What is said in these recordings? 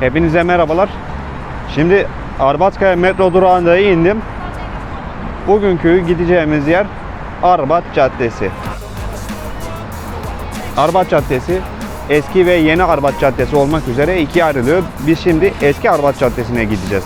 Hepinize merhabalar. Şimdi Arbatkaya metro durağında indim. Bugünkü gideceğimiz yer Arbat Caddesi. Arbat Caddesi eski ve yeni Arbat Caddesi olmak üzere ikiye ayrılıyor. Biz şimdi eski Arbat Caddesi'ne gideceğiz.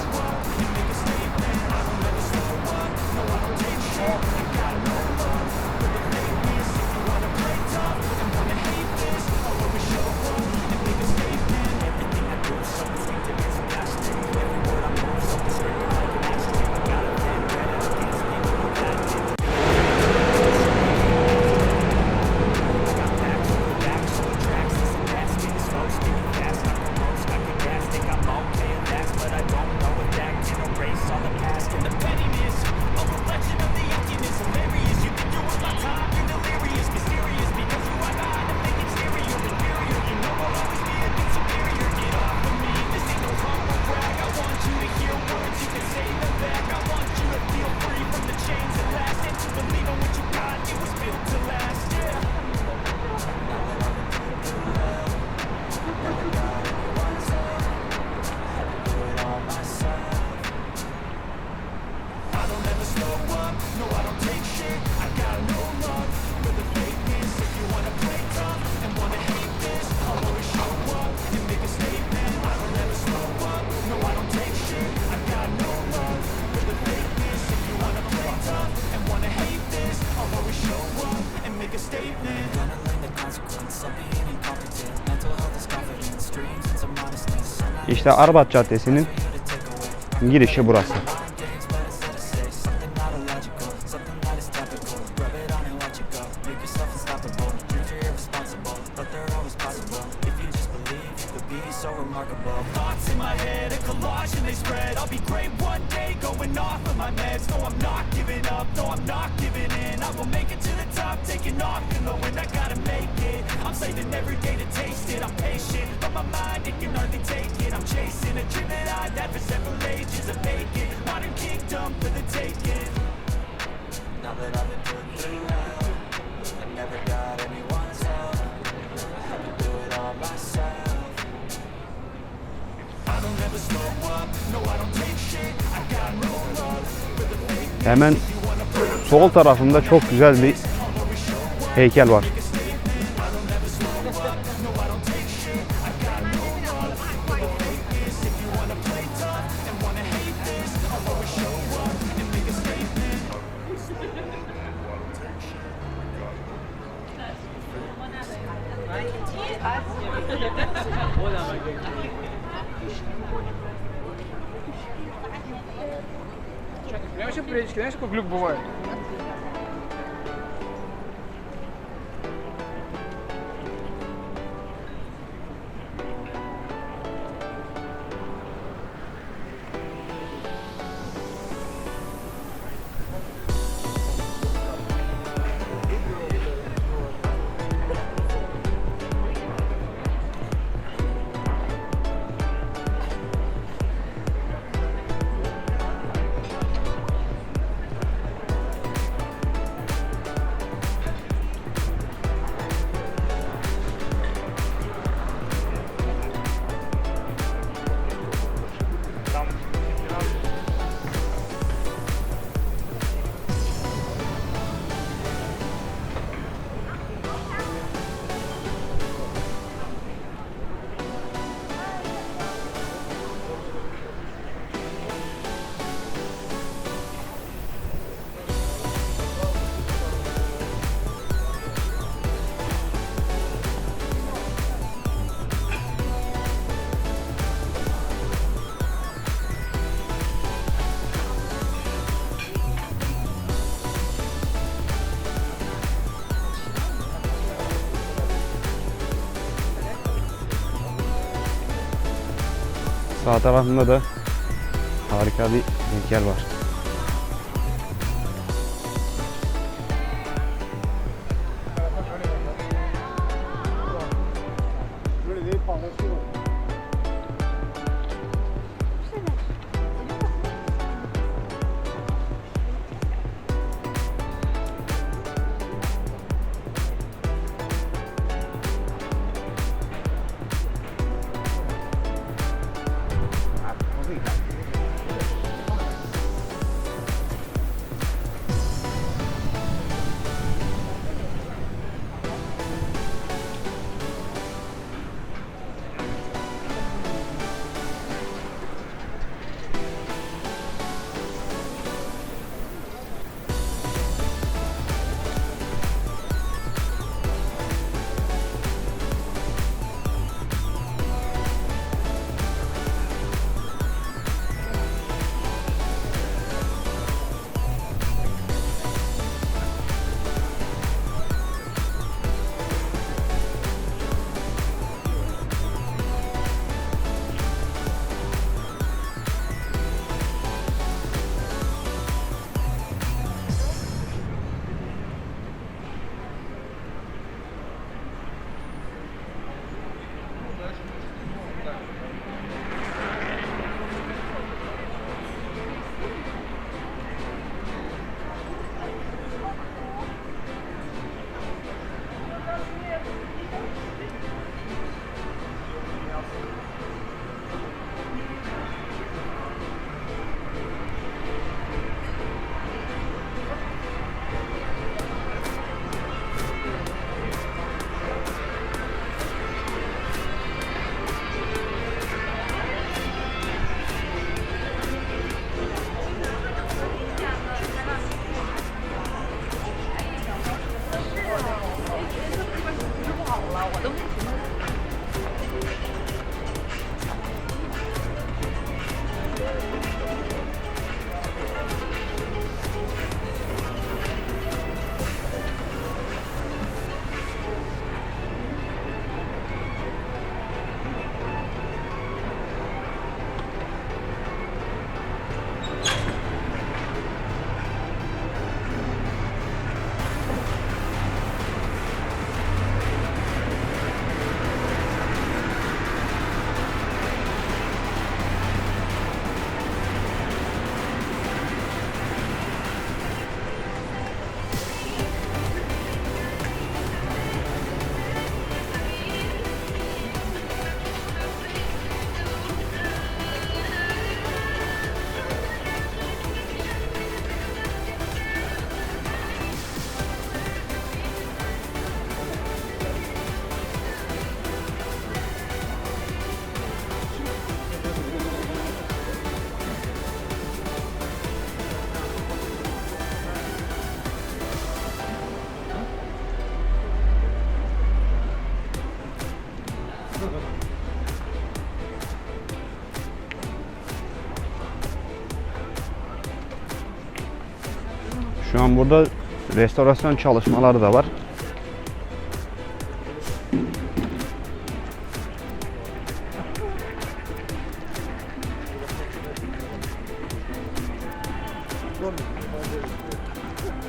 İşte Arbat Caddesi'nin girişi burası. Hemen sol tarafında çok güzel bir heykel var. Я вообще периодически, знаешь, какой глюк бывает? Sağ tarafında da harika bir heykel var. Zaten burada restorasyon çalışmaları da var.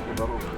Buradan olur.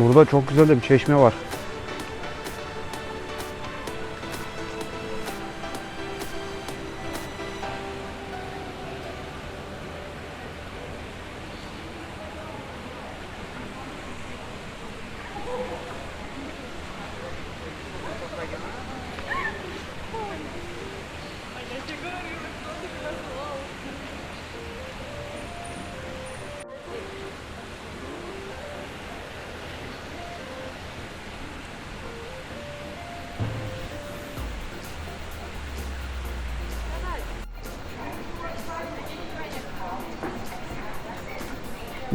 Burada çok güzel de bir çeşme var.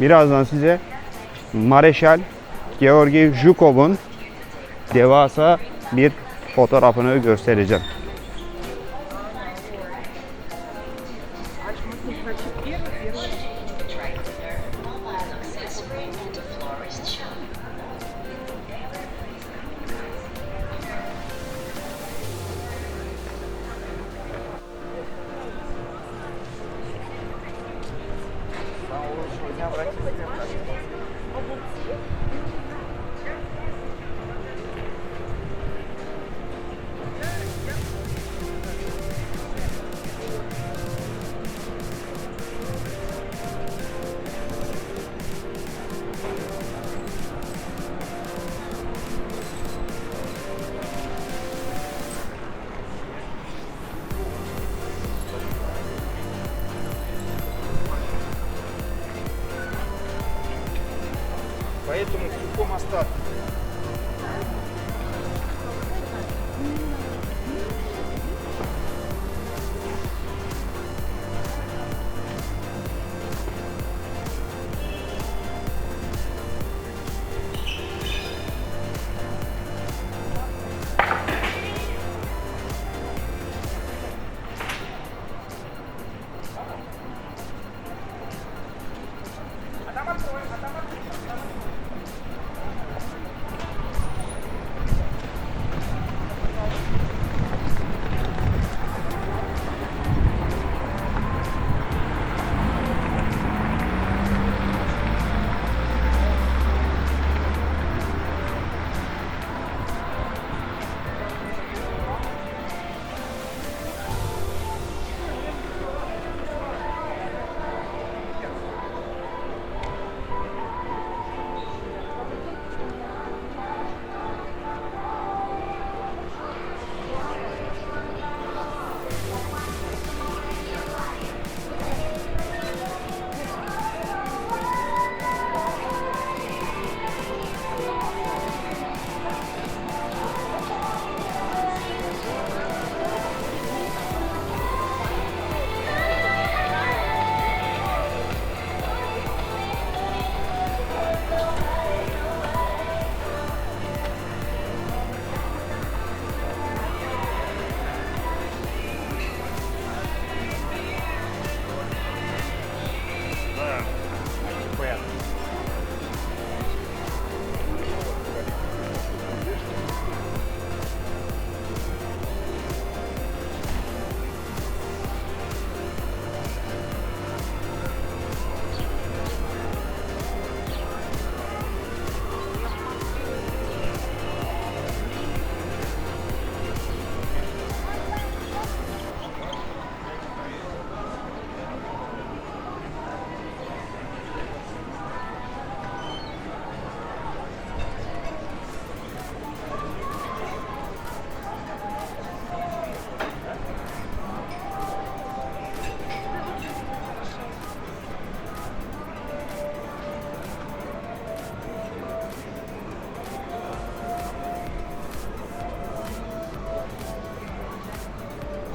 Birazdan size Mareşal Georgi Zhukov'un devasa bir fotoğrafını göstereceğim.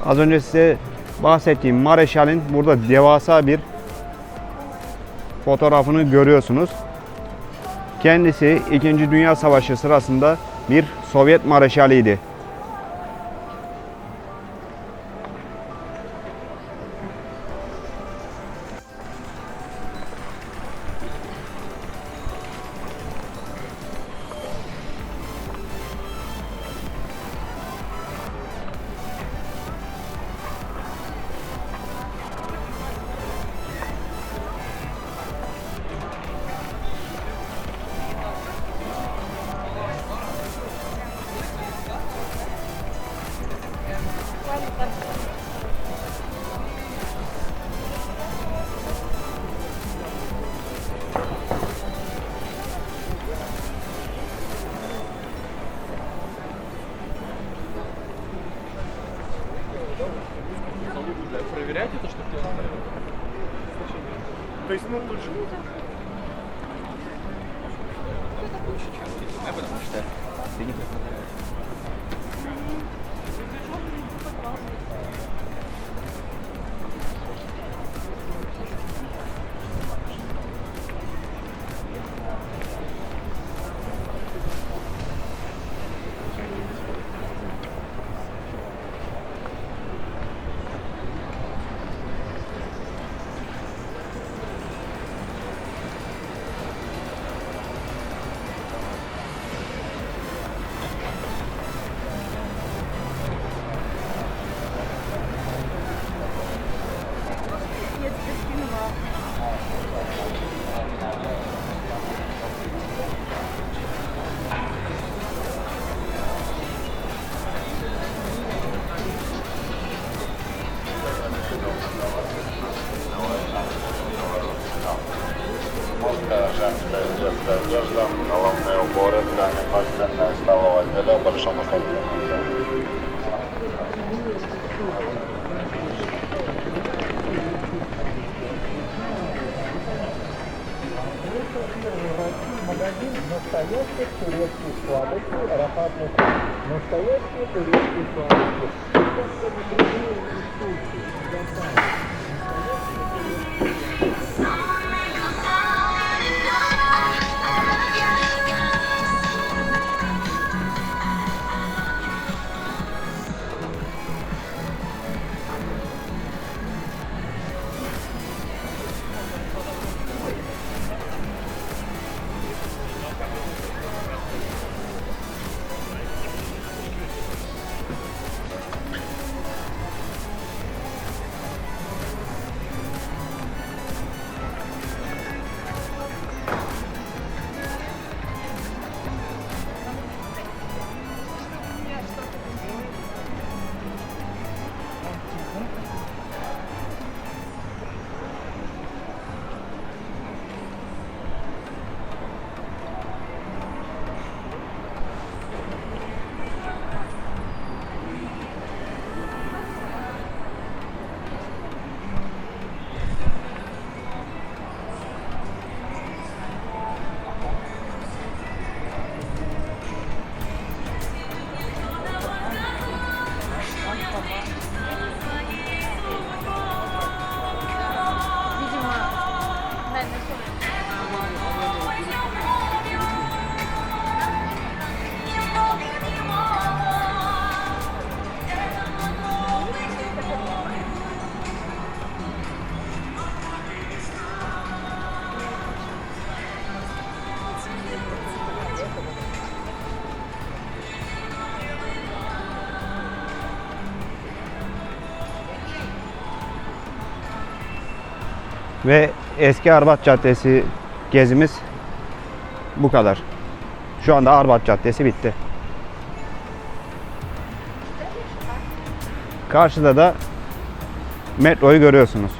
Az önce size bahsettiğim Mareşal'in burada devasa bir fotoğrafını görüyorsunuz. Kendisi 2. Dünya Savaşı sırasında bir Sovyet mareşaliydi. что ты не представляешь. Магазин настоящих турецких сладостей, ароматный вкус. Настоящие турецкие сладости. Ve eski Arbat Caddesi gezimiz bu kadar. Şu anda Arbat Caddesi bitti. Karşıda da metroyu görüyorsunuz.